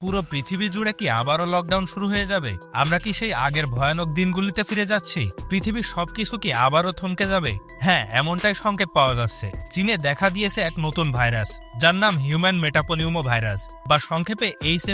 পুরো পৃথিবী জুড়ে কি আবারও লকডাউন শুরু হয়ে যাবে? আমরা কি সেই আগের ভয়ানক দিনগুলিতে ফিরে যাচ্ছি? পৃথিবীর সবকিছু কি আবারও থমকে যাবে? হ্যাঁ এমনটাই সংকেত পাওয়া যাচ্ছে। চীনে দেখা দিয়েছে এক নতুন ভাইরাস। যার নাম হিউম্যান মেটাপনিউমো ভাইরাস বা সংক্ষেপে এইচ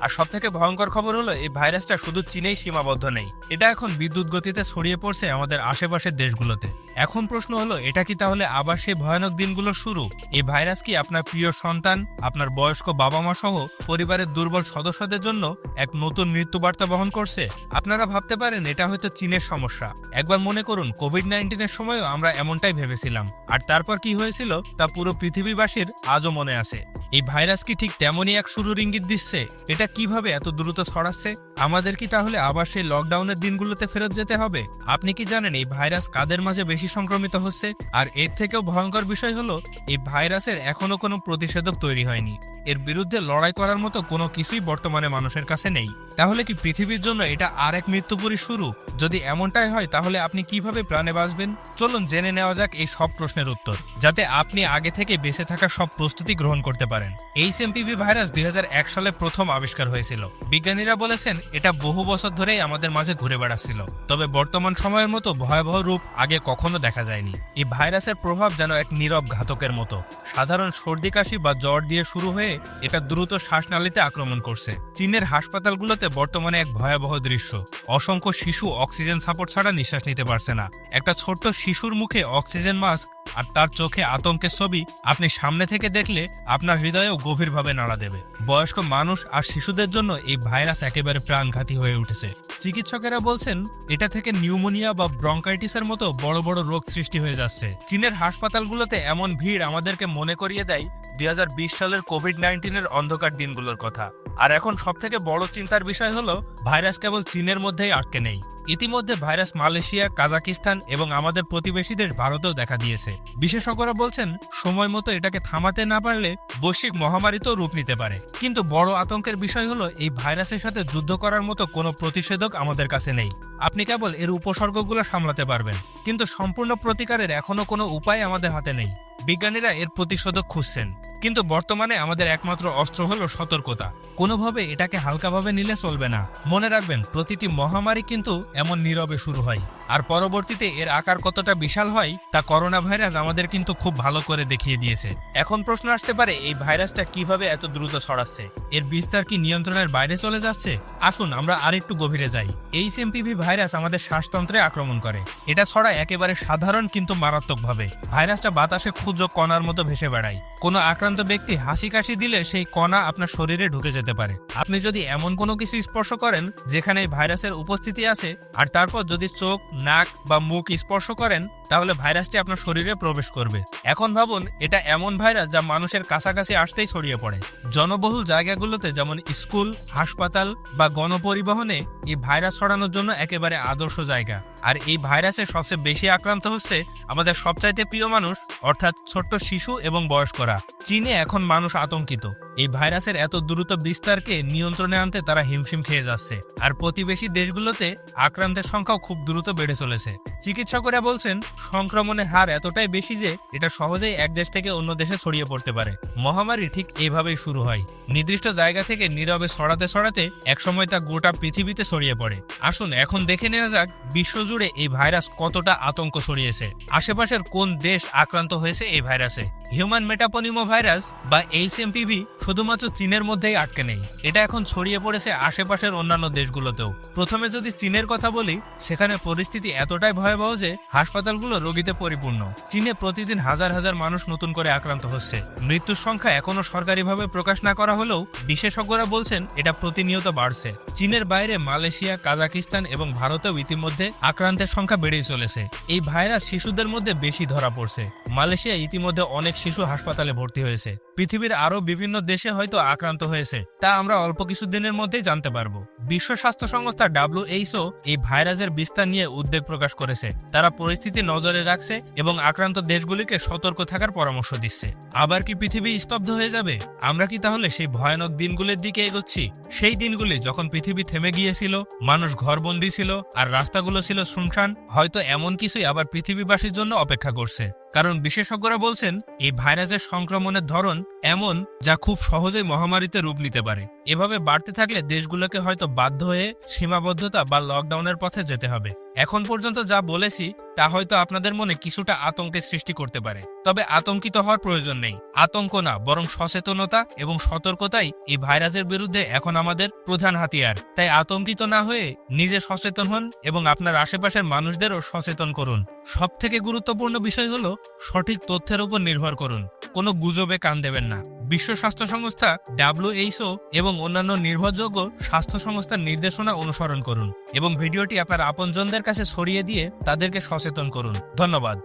আর সব থেকে ভয়ঙ্কর খবর হলো, এই ভাইরাসটা শুধু চীনেই সীমাবদ্ধ নেই। এটা এখন বিদ্যুৎ গতিতে ছড়িয়ে পড়ছে আমাদের আশেপাশের দেশগুলোতে। এখন প্রশ্ন হলো, এটা কি তাহলে আবার সেই ভয়ানক দিনগুলোর শুরু? এই ভাইরাস কি আপনার প্রিয় সন্তান, আপনার বয়স্ক বাবা মা সহ পরিবারের দুর্বল সদস্যদের জন্য এক নতুন মৃত্যুবার্তা বহন করছে? আপনারা ভাবতে পারেন, এটা হয়তো চীনের সমস্যা। একবার মনে করুন কোভিড নাইন্টিনের সময়ও আমরা এমনটাই ভেবেছিলাম। আর তারপর কি হয়েছিল, তা পুরো পৃথিবীবাসীর আজও মনে আছে। এই ভাইরাস কি ঠিক তেমনই এক শুরুর ইঙ্গিত দিচ্ছে? এটা কীভাবে এত দ্রুত ছড়াচ্ছে? আমাদের কি তাহলে আবার সেই লকডাউনের দিনগুলোতে ফেরত যেতে হবে? আপনি কি জানেন এই ভাইরাস কাদের মাঝে বেশি সংক্রমিত হচ্ছে? আর এর থেকেও ভয়ঙ্কর বিষয় হলো, এই ভাইরাসের এখনও কোনো প্রতিষেধক তৈরি হয়নি। এর বিরুদ্ধে লড়াই করার মতো কোনো কিছুই বর্তমানে মানুষের কাছে নেই। তাহলে কি পৃথিবীর জন্য এটা আর এক মৃত্যুপুরী শুরু? যদি এমনটাই হয়, তাহলে আপনি কীভাবে প্রাণে বাঁচবেন? চলুন জেনে নেওয়া যাক এই সব প্রশ্নের উত্তর। যাতে আপনি আগে থেকে বেঁচে থাকার সব প্রস্তুতি গ্রহণ করতে পারেন। এইচ এমপিভি ভাইরাস দুই হাজার এক সালে প্রথম আবিষ্কার হয়েছিল। বিজ্ঞানীরা বলেছেন এটা বহু বছর ধরেই আমাদের মাঝে ঘুরে বেড়াচ্ছিল। তবে বর্তমান সময়ের মতো ভয়াবহ রূপ আগে কখনো দেখা যায়নি। এই ভাইরাসের প্রভাব যেন এক নীরব ঘাতকের মতো। সাধারণ সর্দি, কাশি বা জ্বর দিয়ে শুরু হয়ে এটা দ্রুত শ্বাসনালীতে আক্রমণ করছে। চীনের হাসপাতালগুলোতে বর্তমানে এক ভয়াবহ দৃশ্য। অসংখ্য শিশু অক্সিজেন সাপোর্ট ছাড়া নিঃশ্বাস নিতে পারছে না। একটা ছোট্ট শিশুর মুখে অক্সিজেন মাস্ক আর তার চোখে আতঙ্কের ছবি আপনি সামনে থেকে দেখলে আপনার হৃদয়েও গভীরভাবে নাড়া দেবে। বয়স্ক মানুষ আর শিশুদের জন্য এই ভাইরাস একেবারে প্রাণঘাতী হয়ে উঠেছে। চিকিৎসকেরা বলছেন, এটা থেকে নিউমোনিয়া বা ব্রঙ্কাইটিসের মতো বড় বড় রোগ সৃষ্টি হয়ে যাচ্ছে। চীনের হাসপাতালগুলোতে এমন ভিড় আমাদেরকে মনে করিয়ে দেয় দুই হাজার বিশ সালের কোভিড নাইন্টিনের অন্ধকার দিনগুলোর কথা। আর এখন সবথেকে বড় চিন্তার বিষয় হলো, ভাইরাস কেবল চীনের মধ্যেই আটকে নেই। ইতিমধ্যে ভাইরাস মালয়েশিয়া, কাজাকিস্তান এবং আমাদের প্রতিবেশী দেশ ভারতেও দেখা দিয়েছে। বিশেষজ্ঞরা বলছেন, সময় মতো এটাকে থামাতে না পারলে বৈশ্বিক মহামারীতেও রূপ নিতে পারে। কিন্তু বড় আতঙ্কের বিষয় হলো, এই ভাইরাসের সাথে যুদ্ধ করার মতো কোনো প্রতিষেধক আমাদের কাছে নেই। আপনি কেবল এর উপসর্গগুলো সামলাতে পারবেন। কিন্তু সম্পূর্ণ প্রতিকারের এখনও কোনো উপায় আমাদের হাতে নেই। বিজ্ঞানীরা এর প্রতিষেধক খুঁজছেন। কিন্তু বর্তমানে আমাদের একমাত্র অস্ত্র হলো সতর্কতা। কোনোভাবে এটাকে হালকাভাবে নিলে চলবে না। মনে রাখবেন, প্রতিটি মহামারী কিন্তু এমন নীরবে শুরু হয়। আর পরবর্তীতে এর আকার কতটা বিশাল হয়, তা করোনা ভাইরাস আমাদের কিন্তু খুব ভালো করে দেখিয়ে দিয়েছে। এখন প্রশ্ন আসতে পারে, এই ভাইরাসটা কীভাবে এত দ্রুত ছড়াচ্ছে? এর বিস্তার কি নিয়ন্ত্রণের বাইরে চলে যাচ্ছে? আসুন, আমরা আরেকটু গভীরে যাই। এই এমপিভি ভাইরাস আমাদের শ্বাসতন্ত্রে আক্রমণ করে। এটা ছড়ায় একেবারে সাধারণ কিন্তু মারাত্মকভাবে। ভাইরাসটা বাতাসে ক্ষুদ্র কণার মতো ভেসে বেড়ায়। কোনো আক্রান্ত ব্যক্তি হাসি কাশি দিলে সেই কণা আপনার শরীরে ঢুকে যেতে পারে। আপনি যদি এমন কোনো কিছু স্পর্শ করেন, যেখানে ভাইরাসের উপস্থিতি আছে, আর তারপর যদি চোখ, নাক বা মুখ স্পর্শ করেন তাহলে ভাইরাসটি আপনার শরীরে প্রবেশ করবে। এখন ভাবুন, এটা এমন ভাইরাস যা মানুষের কাছাকাছি আসতেই ছড়িয়ে পড়ে। জনবহুল জায়গাগুলোতে যেমন স্কুল, হাসপাতাল বা গণপরিবহনে এই ভাইরাস ছড়ানোর জন্য একেবারে আদর্শ জায়গা। আর এই ভাইরাসে সবচেয়ে বেশি আক্রান্ত হচ্ছে আমাদের সবচাইতে প্রিয় মানুষ, অর্থাৎ ছোট্ট শিশু এবং বয়স্করা। চীনে এখন মানুষ আতঙ্কিত। এই ভাইরাসের এত দ্রুত বিস্তারকে নিয়ন্ত্রণে আনতে তারা হিমশিম খেয়ে যাচ্ছে। আর প্রতিবেশী দেশগুলোতে আক্রান্তের সংখ্যাও খুব দ্রুত বেড়ে চলেছে। চিকিৎসকরা বলছেন, সংক্রমণের হার এতটাই বেশি যে এটা সহজেই এক দেশ থেকে অন্য দেশে ছড়িয়ে পড়তে পারে। মহামারী ঠিক এইভাবেই শুরু হয়। নির্দিষ্ট জায়গা থেকে নীরবে ছড়াতে ছড়াতে একসময় তা গোটা পৃথিবীতে ছড়িয়ে পড়ে। আসুন, এখন দেখে নেওয়া যাক বিশ্বজুড়ে এই ভাইরাস কতটা আতঙ্ক ছড়িয়েছে। আশেপাশের কোন দেশ আক্রান্ত হয়েছে এই ভাইরাসে? হিউম্যান মেটাপনিমো ভাইরাস বা এইচএমপিভি শুধুমাত্র চীনের মধ্যেই আটকে নেই। এটা এখন ছড়িয়ে পড়েছে আশেপাশের অন্যান্য দেশগুলোতেও। প্রথমে যদি চীনের কথা বলি, সেখানে পরিস্থিতি এতটাই ভয়াবহ যে হাসপাতালগুলো রোগীতে পরিপূর্ণ। চীনে প্রতিদিন হাজার হাজার মানুষ নতুন করে আক্রান্ত হচ্ছে। মৃত্যুর সংখ্যা এখনও সরকারিভাবে প্রকাশ না করা হলেও বিশেষজ্ঞরা বলছেন এটা প্রতিনিয়ত বাড়ছে। চীনের বাইরে মালয়েশিয়া, কাজাকিস্তান এবং ভারতেও ইতিমধ্যে আক্রান্তের সংখ্যা বেড়েই চলেছে। এই ভাইরাস শিশুদের মধ্যে বেশি ধরা পড়ছে। মালয়েশিয়া ইতিমধ্যে অনেক শিশু হাসপাতালে ভর্তি হয়েছে। পৃথিবীর আরও বিভিন্ন দেশে হয়তো আক্রান্ত হয়েছে। তা আমরা অল্প কিছু দিনের মধ্যেই জানতে পারব। বিশ্ব স্বাস্থ্য সংস্থা ডাব্লিউএইচও এই ভাইরাসের বিস্তার নিয়ে উদ্বেগ প্রকাশ করেছে। তারা পরিস্থিতি নজরে রাখছে এবং আক্রান্ত দেশগুলিকে সতর্ক থাকার পরামর্শ দিচ্ছে। আবার কি পৃথিবী স্তব্ধ হয়ে যাবে? আমরা কি তাহলে সেই ভয়ানক দিনগুলির দিকে এগোচ্ছি? সেই দিনগুলি যখন পৃথিবী থেমে গিয়েছিল, মানুষ ঘরবন্দি ছিল আর রাস্তাগুলো ছিল শুনশান, হয়তো এমন কিছুই আবার পৃথিবীবাসীর জন্য অপেক্ষা করছে। কারণ বিশেষজ্ঞরা বলছেন, এই ভাইরাসের সংক্রমণের ধরন এমন যা খুব সহজেই মহামারীতে রূপ নিতে পারে। এভাবে বাড়তে থাকলে দেশগুলোকে হয়তো বাধ্য হয়ে সীমাবদ্ধতা বা লকডাউনের পথে যেতে হবে। এখন পর্যন্ত যা বলেছি তা হয়তো আপনাদের মনে কিছুটা আতঙ্কের সৃষ্টি করতে পারে। তবে আতঙ্কিত হওয়ার প্রয়োজন নেই। আতঙ্ক না, বরং সচেতনতা এবং সতর্কতাই এই ভাইরাসের বিরুদ্ধে এখন আমাদের প্রধান হাতিয়ার। তাই আতঙ্কিত না হয়ে নিজে সচেতন হন এবং আপনার আশেপাশের মানুষদেরও সচেতন করুন। সব থেকে গুরুত্বপূর্ণ বিষয় হলো সঠিক তথ্যের উপর নির্ভর করুন। কোনো গুজবে কান দেবেন না। বিশ্ব স্বাস্থ্য সংস্থা ডাব্লিউএইচও এবং অন্যান্য নির্ভরযোগ্য স্বাস্থ্য সংস্থার নির্দেশনা অনুসরণ করুন এবং ভিডিওটি আপনার আপনজনদের কাছে ছড়িয়ে দিয়ে তাদেরকে সচেতন করুন। ধন্যবাদ।